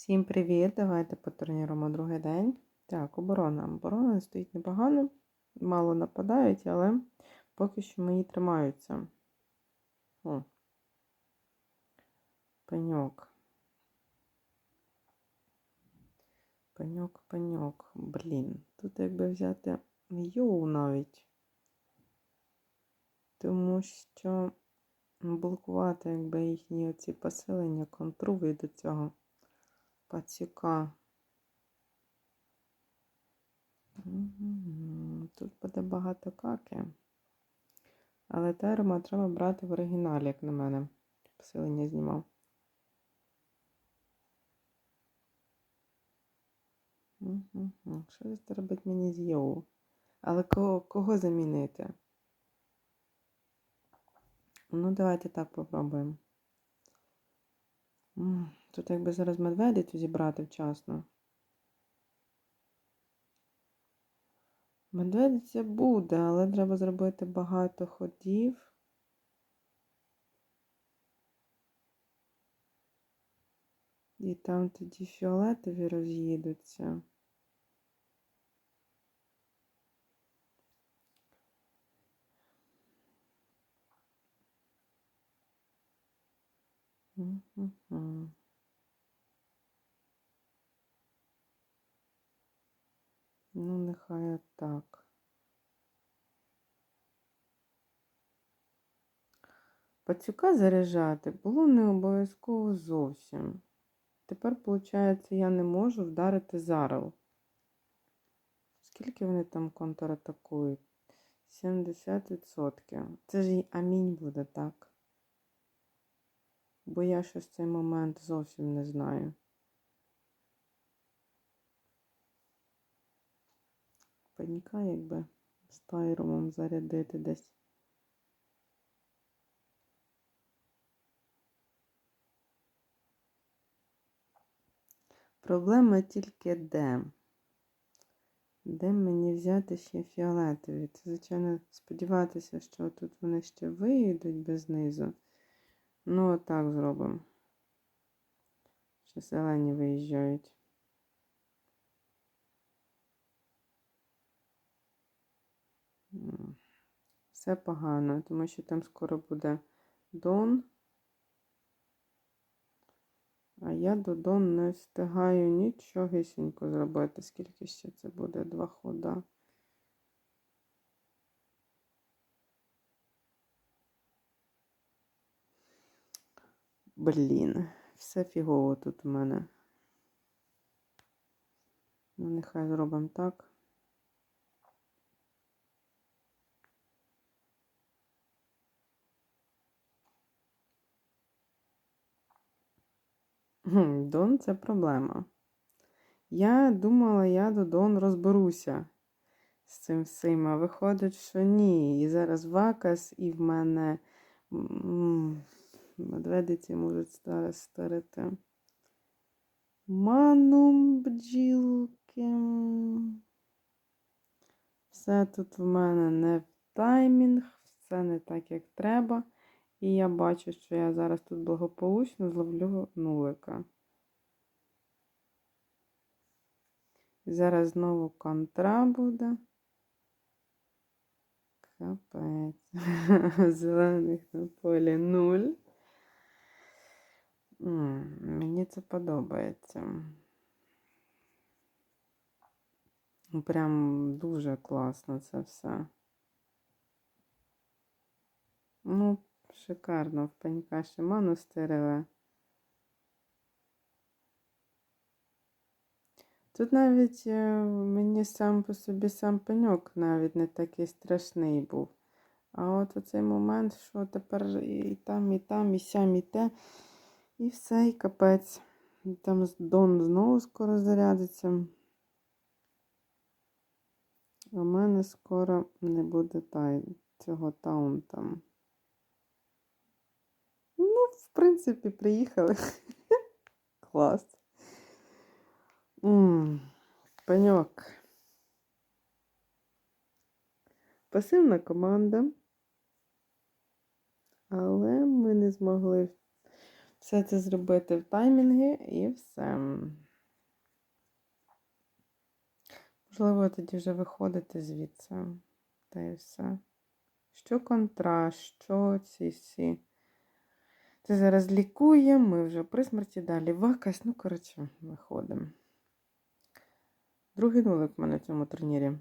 Всім привіт! Давайте по турніру другий день. Так, оборона. Оборона стоїть непогано, мало нападають, але поки що мої тримаються. О. Пеньок. Пеньок, пеньок. Блін. Тут якби взяти йоу навіть. Тому що блокувати якби їхні оці посилення контру від цього пацюка. Тут буде багато каки. Але терма треба брати в оригіналі, як на мене. Посилення знімав. Що це робить мені з Йоу? Але кого, кого замінити? Ну, давайте так попробуємо. Тут якби зараз медведицю зібрати вчасно. Медведиця буде, але треба зробити багато ходів. І там тоді фіолетові роз'їдуться. Мгм. Ну, нехай так. Пацюка заряджати було не обов'язково зовсім. Тепер, виходить, я не можу вдарити зарел. Скільки вони там контратакують? 70%. Це ж і амінь буде так. Бо я щось цей момент зовсім не знаю. Пенька, якби з тайромом зарядити десь. Проблема тільки де. Де мені взяти ще фіолетові? Це, звичайно, сподіватися, що тут вони ще вийдуть без низу. Ну, отак зробимо. Ще зелені виїжджають. Все погано, тому що там скоро буде Дон. А я до Дон не встигаю нічогісінько зробити. Скільки ще це буде? Два хода. Блін, все фігово тут у мене. Ну, нехай зробимо так. Дон це проблема. Я думала, я до Дон розберуся з цим всім, а виходить, що ні. І зараз вакас, і в мене медведиці можуть ста- старити. Манум бджілки. Все тут в мене не в таймінг, все не так, як треба. І я бачу, що я зараз тут благополучно зловлю нулика. Зараз знову контра буде. Капець. Зелених на полі нуль. Мені це подобається. Прям дуже класно це все. Ну, шикарно, в пенька шиману стерила. Тут навіть е, мені сам по собі сам пеньок навіть не такий страшний був. А от оцей момент, що тепер і там, і там, і сям, і те, і все, і капець. І Там Дон знову скоро зарядиться. В мене скоро не буде тай, цього таунта. Ну, в принципі, приїхали. Клас. М, Пеньок. Пасивна команда. Але ми не змогли все це зробити в таймінги і все. Можливо, тоді вже виходити звідси. Та і все. Що контраст, що ці всі. Це зараз лікує, ми вже при смерті далі. Вакась, ну, коротше, виходимо. Другий нулик в мене в цьому турнірі.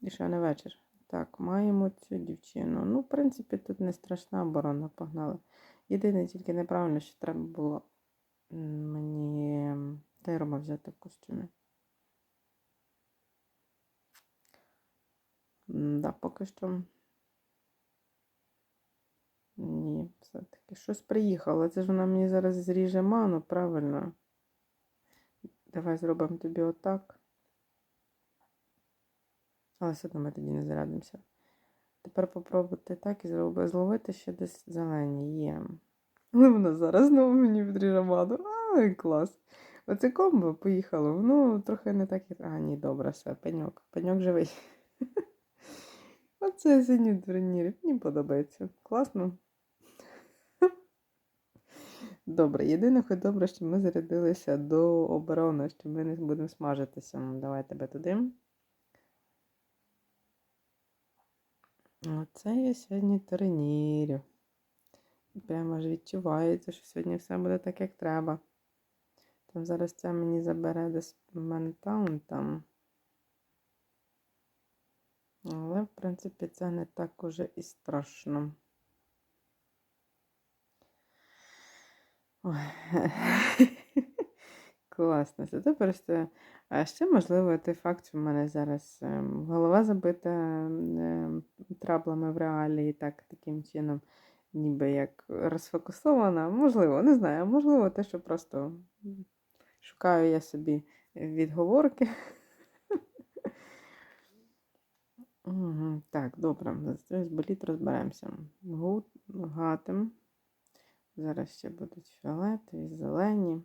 І ще не вечір. Так, маємо цю дівчину. Ну, в принципі, тут не страшна оборона, погнали. Єдине, тільки неправильно, що треба було мені Тейрома взяти в костюмі. Да, поки що. Ні, все-таки щось приїхало. Це ж вона мені зараз зріже ману, правильно. Давай зробимо тобі отак. Але все одно ми тоді не зарядимося. Тепер попробувати так і зроби, зловити ще десь зелені є. Але вона зараз знову мені відріже ману. Ай, клас. Оце комбо поїхало. Ну, трохи не так як. А, ні, добре, все, пеньок. Пеньок живий. Оце синій турнір. Мені подобається. Класно. Добре, єдине, хоч добре, що ми зарядилися до оборони, що ми не будемо смажитися. Давай тебе туди. Оце я сьогодні турнірю. Прямо ж відчувається, що сьогодні все буде так, як треба. Там зараз це мені забере десь ментаун там. Але, в принципі, це не так уже і страшно. Класно. Це просто. А ще, можливо, той факт, що в мене зараз ем, голова забита ем, траблами в реалі і так, таким чином, ніби як розфокусована. Можливо, не знаю, можливо, те, що просто шукаю я собі відговорки. Так, добре, з боліт розберемося. Гатим. Зараз ще будуть фіолетові, зелені.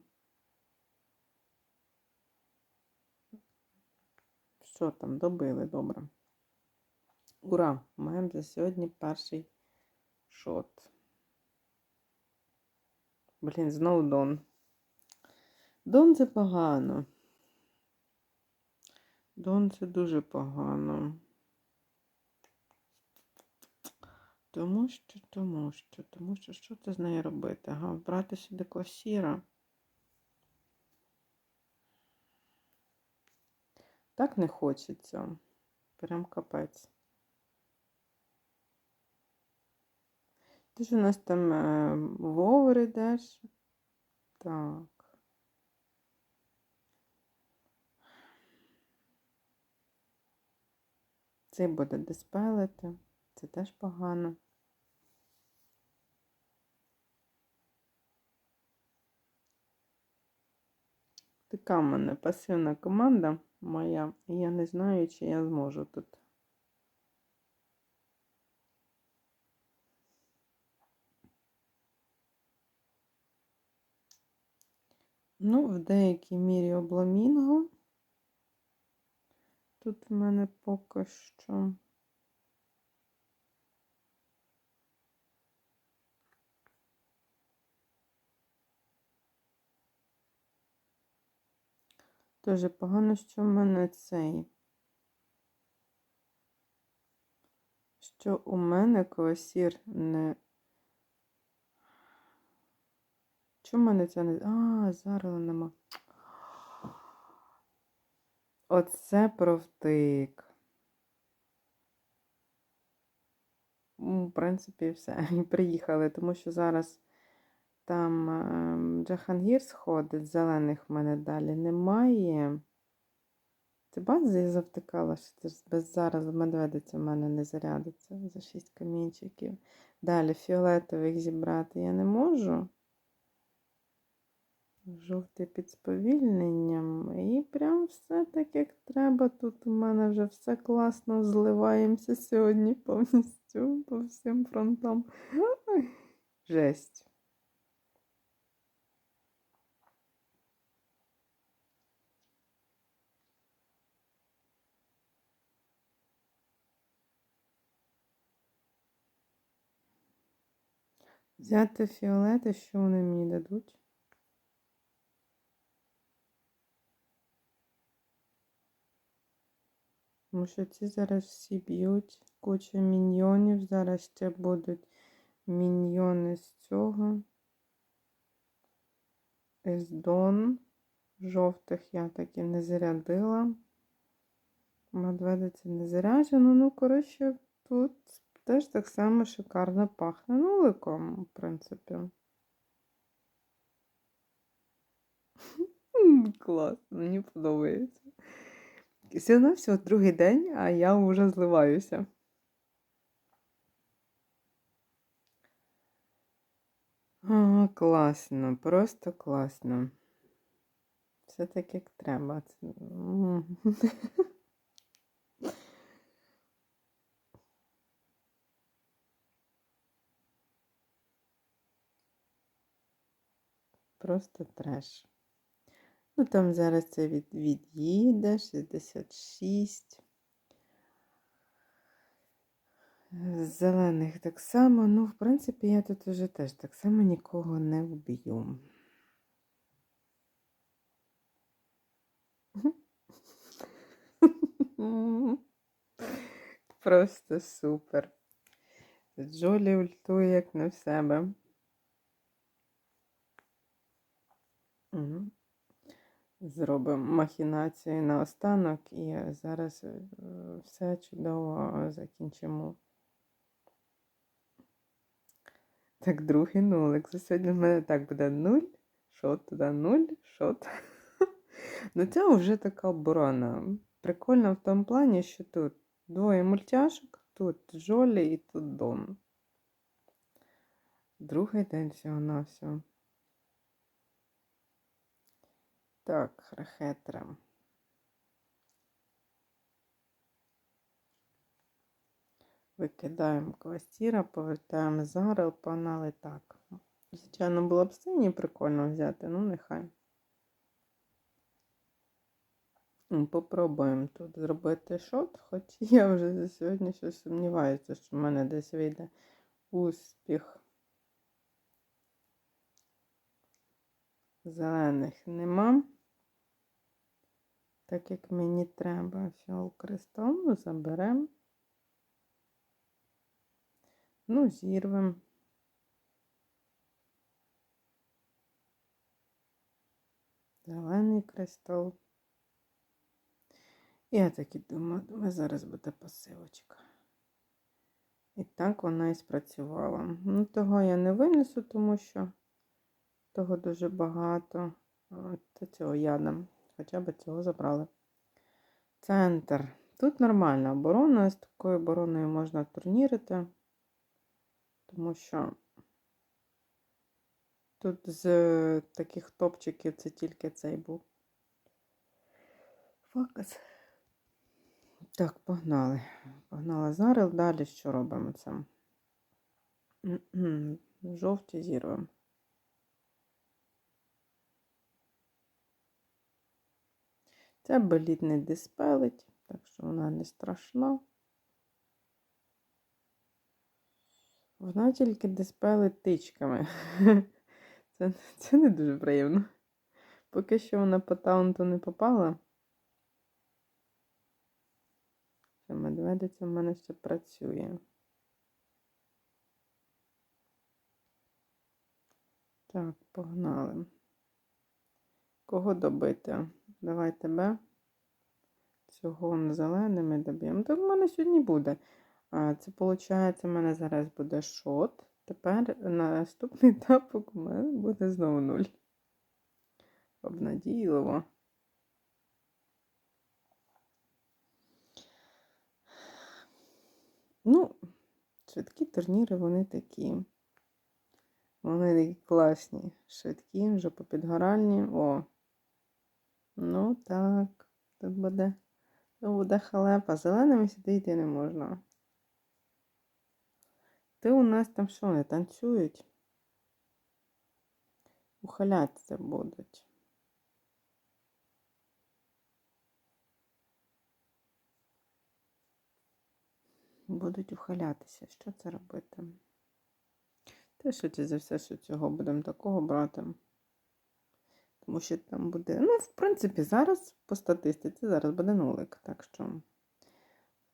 Що там, добили, добре. Ура! Маємо за сьогодні перший шот. Блін, знову Дон. Дон це погано. Дон це дуже погано. Тому що, тому що, тому що, що це з нею робити? Ага, брати сюди класіра. Так не хочеться. Прям капець. Ти ж у нас там е, вовер йдеш? Так. Цей буде диспелити. Це теж погано. Така в мене пасивна команда моя, і я не знаю, чи я зможу тут. Ну, в деякій мірі обламінго. Тут в мене поки що. Дуже погано, що в мене цей. Що у мене квасір не. Чому мене це не. А, зараз нема. Оце провтик. В принципі, все. І приїхали, тому що зараз там ем, Джахангір сходить, зелених в мене далі немає. Ти бачиш, я завтикала, що це без зараз медведиця в мене не зарядиться за 6 камінчиків. Далі фіолетових зібрати я не можу. Жовтий під сповільненням. І прям все так, як треба. Тут у мене вже все класно зливаємося сьогодні повністю по всім фронтам. Жесть. Взяти фіолети, що вони мені дадуть? Тому що ці зараз всі б'ють. Куча міньйонів. Зараз ще будуть міньйони з цього. Із Дон. Жовтих я таки не зарядила. Медведиця не заряджена. Ну, коротше, тут теж так само шикарно пахне. Ну, ликом, в принципі. Клас, мені подобається. Все на все другий день, а я вже зливаюся. О, класно, просто класно. Все так, як треба. Просто треш. Ну, там зараз це від, від'їде, 66. Зелених так само. Ну, в принципі, я тут вже теж так само нікого не вб'ю. Просто супер. Джолі ультує як в себе. Зробимо махінації наостанок і зараз е, все чудово закінчимо. Так, другий нулик. Сьогодні в мене так буде нуль, шот туди нуль, шот. Ну, це вже така оборона. Прикольно в тому плані, що тут двоє мультяшок, тут Жолі і тут Дон. Другий день всього на всього. Так, хрехетра. Викидаємо квастіра, повертаємо зарел, погнали так. Звичайно, було б синій прикольно взяти, ну нехай. Попробуємо тут зробити шот, хоч я вже за сьогодні щось сумніваюся, що в мене десь вийде успіх. Зелених нема. Так як мені треба фіол кристал, ну заберемо. Ну, зірвемо. Зелений кристал. Я так і думаю, думаю, зараз буде посилочка. І так вона і спрацювала. Ну, того я не винесу, тому що того дуже багато. От цього ядом. Хоча б цього забрали. Центр. Тут нормальна оборона. З такою обороною можна турнірити. Тому що тут з таких топчиків це тільки цей був. Фокус. Так, погнали. Погнали зараз. Далі що робимо це? Жовті зірвемо. Це боліт не диспелить, так що вона не страшна. Вона тільки диспелить тичками. Це, це не дуже приємно. Поки що вона по таунту не попала. Що медведиця в мене ще працює. Так, погнали. Кого добити? Давай тебе. Цього зеленими доб'ємо. Так в мене сьогодні буде. Це, виходить, у мене зараз буде шот. Тепер наступний тапок у мене буде знову нуль. Обнадійливо. Ну, швидкі турніри, вони такі. Вони такі класні. Швидкі, вже попідгоральні. О. Ну так, тут буде, тут буде халепа. Зеленими сюди йти не можна. Ти у нас там що, не танцюють? Ухилятися будуть. Будуть ухилятися. Що це робити? Те, швидше за все, що цього будемо такого брати. Тому що там буде. Ну, в принципі, зараз по статистиці зараз буде нулик. Так що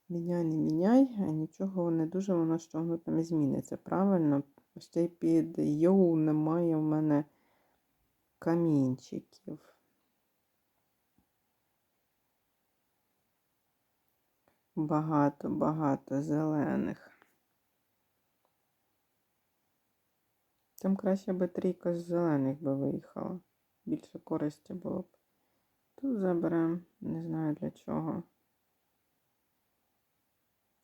міняй, не міняй, а нічого не дуже воно що воно там і зміниться. Правильно? Ще й під йоу немає в мене камінчиків. Багато, багато зелених. Там краще би трійка з зелених би виїхала. Більше користі було б. Тут заберемо, не знаю для чого.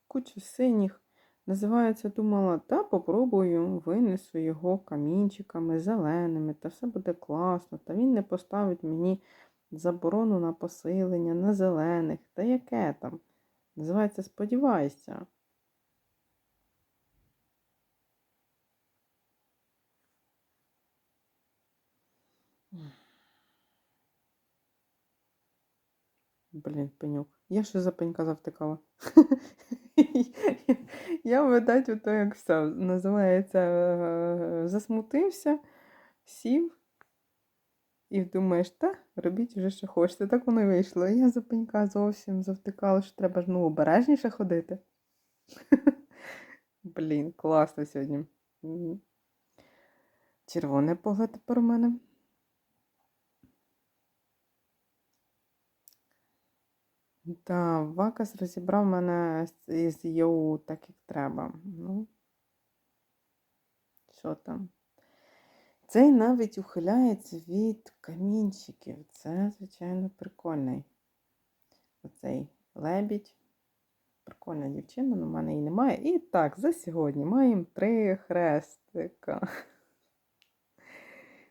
Куча синіх. Називається, думала, та попробую, винесу його камінчиками зеленими, та все буде класно. Та він не поставить мені заборону на посилення, на зелених. Та яке там? Називається Сподівайся. Блін, пеньок. Я ще за пенька завтикала. Я, видать, ото як все. Називається, засмутився, сів і думаєш, та, робіть вже, що хочете. Так воно і вийшло. Я за пенька зовсім завтикала, що треба ж ну, обережніше ходити. Блін, класно сьогодні. Червоне поле тепер у мене. Да, Вакас розібрав мене з- Йоу так, як треба. Ну, що там? Цей навіть ухиляється від камінчиків. Це, звичайно, прикольний. Оцей лебідь. Прикольна дівчина, але в мене її немає. І так, за сьогодні маємо три хрестика.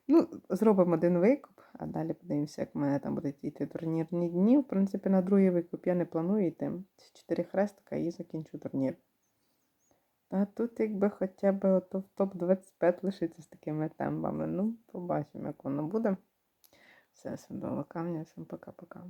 Ну, зробимо один викуп, а далі подивимося, як в мене там будуть йти турнірні дні. В принципі, на другий викуп я не планую йти. Чотири хрестика і закінчу турнір. А тут, якби хоча б ото в топ-25 лишиться з такими темпами. Ну, побачимо, як воно буде. Все, до камня, всім пока-пока.